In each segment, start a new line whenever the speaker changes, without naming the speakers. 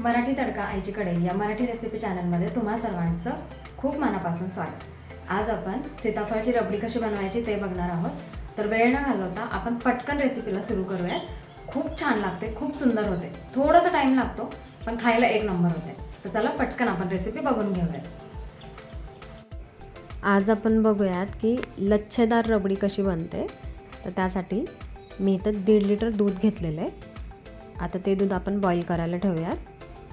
मराठी तडका आईची कढई या मराठी रेसिपी चॅनलमध्ये तुम्हा सर्वांचं खूप मनापासून स्वागत. आज आपण सीताफळाची रबडी कशी बनवायची ते बघणार आहोत. तर वेळ न घालवता आपण पटकन रेसिपीला सुरू करूयात. खूप छान लागते खूप सुंदर होते. थोडासा टाईम लागतो पण खायला एक नंबर होते. तर चला पटकन आपण रेसिपी बघून घेऊयात.
आज आपण बघूयात की लच्छेदार रबडी कशी बनते. तर त्यासाठी मी इथं दीड लिटर दूध घेतलेलं आहे. आता ते दूध आपण बॉईल करायला ठेवूयात.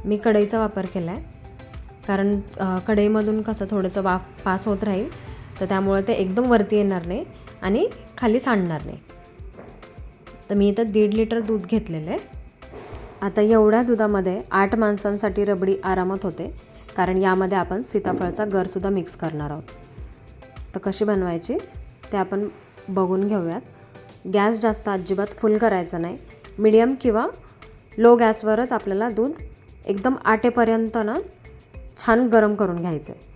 मी कढईचा वापर केला आहे कारण कढईमधून कसं थोडंसं वाफ पास होत राहील तर त्यामुळे ते एकदम वरती येणार नाही आणि खाली सांडणार नाही. तर मी इथं दीड लिटर दूध घेतलेलं आहे. आता एवढ्या दुधामध्ये आठ माणसांसाठी रबडी आरामात होते कारण यामध्ये आपण सीताफळाचा गरसुद्धा मिक्स करणार आहोत. तर कशी बनवायची ते आपण बघून घेऊयात. गॅस जास्त अजिबात फुल करायचा नाही. मीडियम किंवा लो गॅसवरच आपल्याला दूध एकदम आटेपर्यंत ना छान गरम करून घ्यायचं आहे.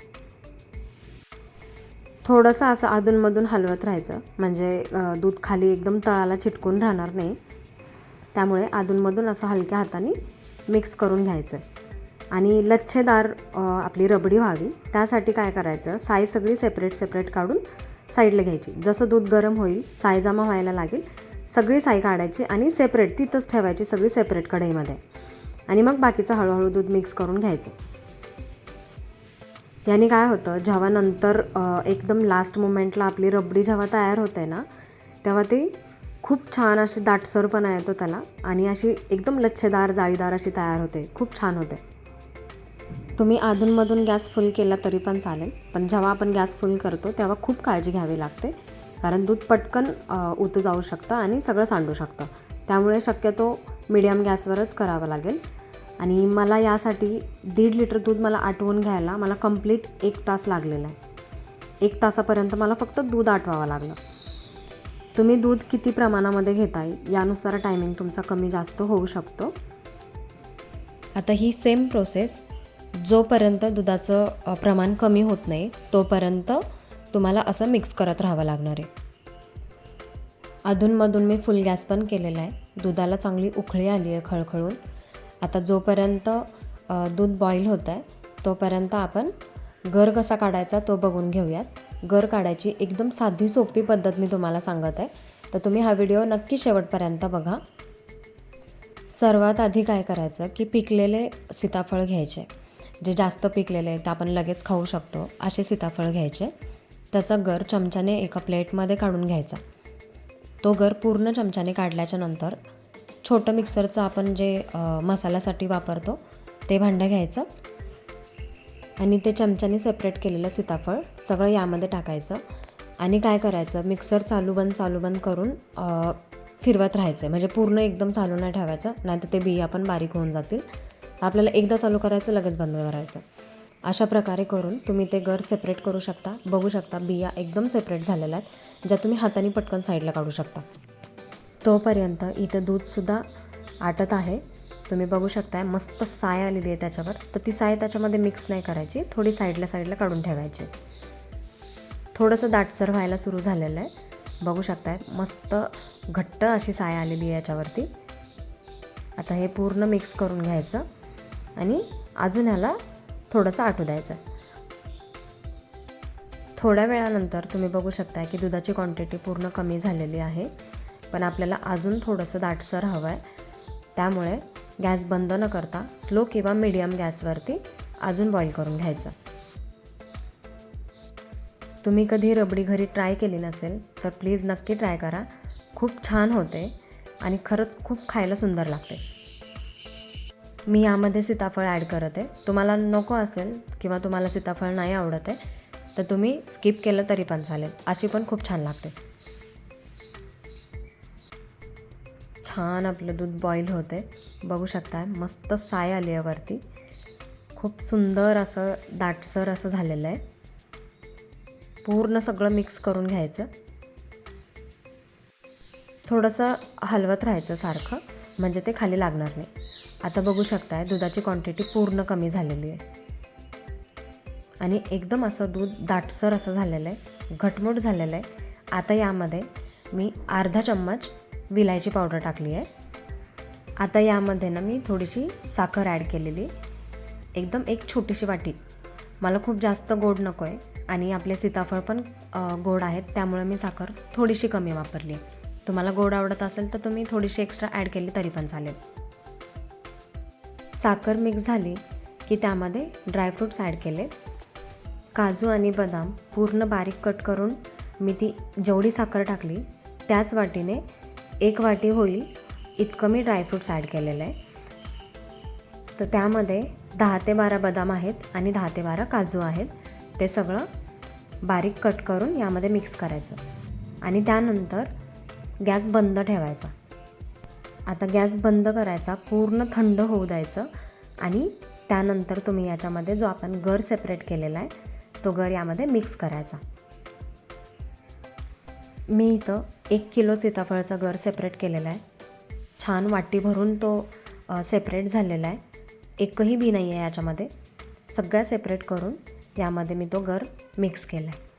थोडंसं असं अधूनमधून हलवत राहायचं. म्हणजे दूध खाली एकदम तळाला चिटकून राहणार नाही. त्यामुळे अधूनमधून असं हलक्या हाताने मिक्स करून घ्यायचं आणि लच्छेदार आपली रबडी व्हावी. त्यासाठी काय करायचं? साय सगळी सेपरेट सेपरेट काढून साईडला घ्यायची. जसं दूध गरम होईल साय जमा व्हायला लागेल सगळी साय काढायची आणि सेपरेट तिथंच ठेवायची सगळी सेपरेट कढईमध्ये. आणि मग बाकीचं हळूहळू दूध मिक्स करून घ्यायचं. याने काय होतं जेव्हा नंतर एकदम लास्ट मोमेंटला आपली रबडी जेव्हा तयार होते ना तेव्हा ती खूप छान अशी दाटसरपणा येतो त्याला आणि अशी एकदम लच्छेदार जाळीदार अशी तयार होते. खूप छान होते. तुम्ही अधूनमधून गॅस फुल केला तरी पण चालेल पण जेव्हा आपण गॅस फुल करतो तेव्हा खूप काळजी घ्यावी लागते. कारण दूध पटकन उतू जाऊ शकतं आणि सगळं सांडू शकतं. त्यामुळे शक्यतो मिडियम गॅसवरच करावं लागेल. आणि मला यासाठी दीड लिटर दूध मला आटवून घ्यायला मला कंप्लीट एक तास लागलेला आहे. एक तासापर्यंत मला फक्त दूध आटवावं लागलं. तुम्ही दूध किती प्रमाणामध्ये घेताय यानुसार टायमिंग तुमचा कमी जास्त होऊ शकतो. आता ही सेम प्रोसेस जोपर्यंत दुधाचं प्रमाण कमी होत नाही तोपर्यंत तुम्हाला असं मिक्स करत राहावं लागणार आहे. अधूनमधून मी फुल गॅस पण केलेला आहे. दुधाला चांगली उखळी आली आहे खळखळून. आता जोपर्यंत दूध बॉईल होत आहे तोपर्यंत आपण गर कसा काढायचा तो बघून घेऊयात. गर काढायची एकदम साधी सोपी पद्धत मी तुम्हाला सांगत आहे. तर तुम्ही हा व्हिडिओ नक्की शेवटपर्यंत बघा. सर्वात आधी काय करायचं की पिकलेले सीताफळ घ्यायचे. जे जास्त पिकलेले आहेत ते आपण लगेच खाऊ शकतो असे सीताफळ घ्यायचे. त्याचा गर चमच्याने एका प्लेटमध्ये काढून घ्यायचा. तो गर पूर्ण चमच्याने काढल्याच्या नंतर छोटं मिक्सरचं आपण जे मसाल्यासाठी वापरतो ते भांडं घ्यायचं. आणि ते चमच्याने सेपरेट केलेलं सीताफळ सगळं यामध्ये टाकायचं. आणि काय करायचं मिक्सर चालू बंद चालू बंद करून फिरवत राहायचं. म्हणजे पूर्ण एकदम चालू नाही ठेवायचं नाहीतर ते बिया पण बारीक होऊन जातील. आपल्याला एकदा चालू करायचं लगेच बंद करायचं. अशा प्रकारे करून तुम्ही ते गर सेपरेट करू शकता. बघू शकता बिया एकदम सेपरेट झालेल्या आहेत ज्या तुम्ही हाताने पटकन साईडला काढू शकता. तोपर्यंत इथं दूधसुद्धा आटत आहे. तुम्ही बघू शकताय मस्त साय आलेली आहे त्याच्यावर. तर ती साय त्याच्यामध्ये मिक्स नाही करायची थोडी साईडला साईडला काढून ठेवायची. थोडंसं दाटसर व्हायला सुरू झालेलं आहे. बघू शकताय मस्त घट्ट अशी साय आलेली आहे याच्यावरती. आता हे पूर्ण मिक्स करून घ्यायचं. आणि अजून ह्याला थोडंसं आटू द्यायचं थोड्या वेळानंतर तुम्ही बघू शकता की दुधाची क्वांटिटी पूर्ण कमी झालेली आहे. पण आपल्याला अजून थोडंसं दाटसर हवं आहे त्यामुळे गॅस बंद न करता स्लो किंवा मीडियम गॅसवरती अजून बॉईल करून घ्यायचं. तुम्ही कधी रबडी घरी ट्राय केली नसेल तर प्लीज नक्की ट्राय करा. खूप छान होते आणि खरंच खूप खायला सुंदर लागते. मी यामध्ये सीताफळ ॲड करत आहे. तुम्हाला नको असेल किंवा तुम्हाला सीताफळ नाही आवडत आहे तर तुम्ही स्किप केलं तरी पण चालेल. अशी पण खूप छान लागते. छान आपलं दूध बॉईल होते बघू शकता मस्त साय आली आहे वरती. खूप सुंदर असं दाटसर असं झालेलं आहे. पूर्ण सगळं मिक्स करून घ्यायचं. थोडंसं हलवत राहायचं सारखं म्हणजे ते खाली लागणार नाही. आता बघू शकताय दुधाची क्वांटिटी पूर्ण कमी झालेली आहे. आणि एकदम असं दूध दाटसर असं झालेलं आहे घटमूट झालेलं आहे. आता यामध्ये मी अर्धा चम्मच विलायची पावडर टाकली आहे. आता यामध्ये ना मी थोडीशी साखर ॲड केलेली एकदम एक छोटीशी वाटी. मला खूप जास्त गोड नको आहे आणि आपले सीताफळ पण गोड आहेत त्यामुळे मी साखर थोडीशी कमी वापरली तुम्हाला गोड आवडत असेल तर तुम्ही थोडीशी एक्स्ट्रा ॲड केली तरी पण चालेल. साखर मिक्स झाली की त्यामध्ये ड्रायफ्रूट्स ॲड केले. काजू आणि बदाम पूर्ण बारीक कट करून मी ती जेवढी साखर टाकली त्याच वाटीने एक वाटी होईल इतकं मी ड्रायफ्रूट्स ॲड केलेलं आहे. तर त्यामध्ये दहा ते बारा बदाम आहेत आणि दहा ते बारा काजू आहेत. ते सगळं बारीक कट करून यामध्ये मिक्स करायचं. आणि त्यानंतर गॅस बंद ठेवायचा. आता गॅस बंद करायचा पूर्ण थंड होऊ द्यायचं आणि त्यानंतर तुम्ही याच्यामध्ये जो आपण गर सेपरेट केलेला आहे तो गर यामध्ये मिक्स करायचा. मी इथं एक किलो सीताफळचा गर सेपरेट केलेला आहे. छान वाटी भरून तो सेपरेट झालेला आहे. एकही बी नाही आहे याच्यामध्ये. सगळ्या सेपरेट करून त्यामध्ये मी तो गर मिक्स केला आहे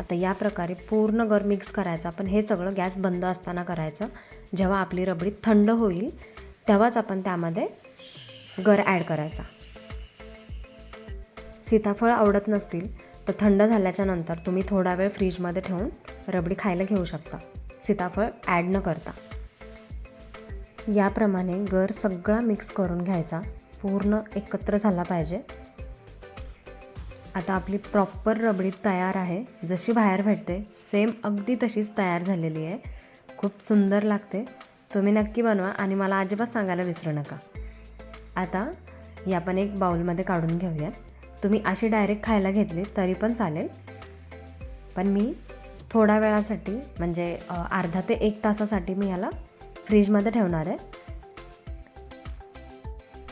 आता या प्रकारे पूर्ण गर मिक्स करायचा. पण हे सगळं गॅस बंद असताना करायचं. जेव्हा आपली रबडी थंड होईल तेव्हाच आपण त्यामध्ये गर ॲड करायचा. सीताफळ आवडत नसतील तर थंड झाल्याच्यानंतर तुम्ही थोडा वेळ फ्रीजमध्ये ठेवून रबडी खायला घेऊ शकता. सीताफळ ॲड न करता. याप्रमाणे गर सगळा मिक्स करून घ्यायचा. पूर्ण एकत्र झाला पाहिजे. आता आपली प्रॉपर रबडी तयार आहे. जशी बाहेर भेटते सेम अगदी तशीच तयार झालेली आहे. खूप सुंदर लागते. तुम्ही नक्की बनवा आणि मला अजिबात सांगायला विसरू नका. आता ही आपण एक बाउलमध्ये काढून घेऊया तुम्ही अशी डायरेक्ट खायला घेतली तरी पण चालेल. पण मी थोड्या वेळासाठी म्हणजे अर्धा ते एक तासासाठी मी याला फ्रीजमध्ये ठेवणार आहे.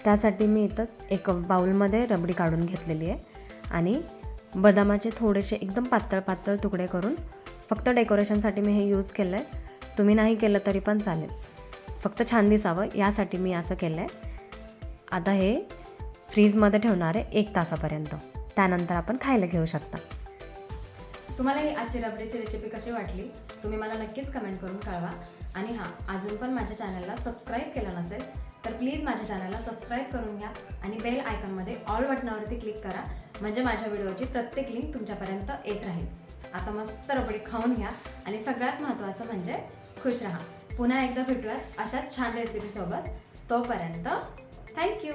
त्यासाठी मी इथं एक बाउलमध्ये रबडी काढून घेतलेली आहे. आणि बदामाचे थोडेसे एकदम पातळ पातळ तुकडे करून फक्त डेकोरेशनसाठी मी हे यूज केलं आहे तुम्ही नाही केलं तरी पण चालेल. फक्त छान दिसावं यासाठी मी असं केलं आहे आता हे फ्रीजमध्ये ठेवणार आहे एक तासापर्यंत. त्यानंतर आपण खायला घेऊ शकता.
तुम्हाला ही आजची रबडीची रेसिपी कशी वाटली तुम्ही मला नक्कीच कमेंट करून कळवा. आणि हां अजून पण माझ्या चॅनलला सबस्क्राईब केलं नसेल तर प्लीज माझ्या चॅनलला सबस्क्राईब करून घ्या आणि बेल आयकॉनमध्ये ऑल बटनावरती क्लिक करा. म्हणजे माझ्या व्हिडिओची प्रत्येक लिंक तुमच्यापर्यंत येत राहील. आता मस्त रबडी खाऊन घ्या आणि सगळ्यात महत्त्वाचं म्हणजे खुश राहा. पुन्हा एकदा भेटूयात अशाच छान रेसिपीसोबत तोपर्यंत थँक्यू